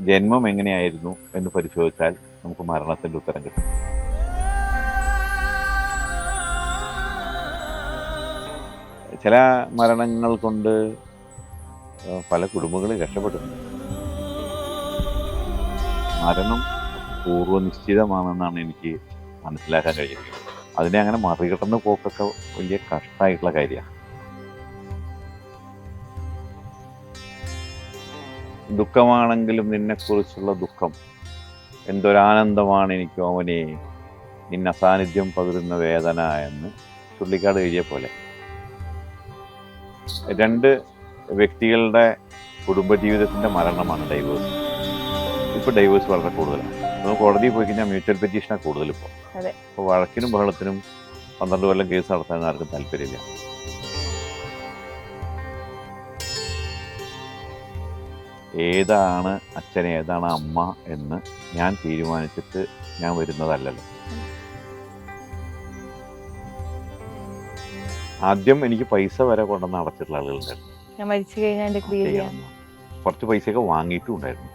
ജന്മം എങ്ങനെയായിരുന്നു എന്ന് പരിശോധിച്ചാൽ നമുക്ക് മരണത്തിന്റെ ഉത്തരം കിട്ടും. ചില മരണങ്ങൾ കൊണ്ട് പല കുടുംബങ്ങളും രക്ഷപ്പെട്ടിട്ടുണ്ട് മരണം പൂർവനിശ്ചിതമാണെന്നാണ് എനിക്ക് മനസ്സിലാക്കാൻ കഴിയുന്നത്. അതിനെ അങ്ങനെ മറികടന്ന് പോക്കൊക്കെ വലിയ കഷ്ടമായിട്ടുള്ള കാര്യമാണ്. ദുഃഖമാണെങ്കിലും നിന്നെക്കുറിച്ചുള്ള ദുഃഖം. എന്തൊരാനന്ദമാണ് എനിക്ക് അവനെ നിന്ന സാന്നിധ്യം പകരുന്ന വേദന എന്ന് ചുള്ളിക്കാട് എഴുതിയ പോലെ. രണ്ട് വ്യക്തികളുടെ കുടുംബജീവിതത്തിന്റെ മരണമാണ് ഡൈവേഴ്സ് ഇപ്പോൾ ഡൈവേഴ്സ് വളരെ കൂടുതലാണ്. നമ്മൾ കോടതിയിൽ പോയി കഴിഞ്ഞാൽ മ്യൂച്വൽ പെറ്റീഷനാണ് അതെ. അപ്പോൾ വഴക്കിനും ബഹളത്തിനും പന്ത്രണ്ട് കൊല്ലം കേസ് നടത്താൻ ആർക്കും താല്പര്യമില്ല. ഏതാണ് അച്ഛൻ ഏതാണ് അമ്മ എന്ന് ഞാൻ തീരുമാനിച്ചിട്ട് ഞാൻ വരുന്നതല്ലല്ലോ. ആദ്യം എനിക്ക് പൈസ വരെ കൊണ്ടുവന്ന് അടച്ചിട്ടുള്ള ആളുകളുണ്ടായിരുന്നു. ഞാൻ മരിച്ചു കഴിഞ്ഞാൽ കുറച്ച് പൈസയൊക്കെ വാങ്ങിയിട്ടും ഉണ്ടായിരുന്നു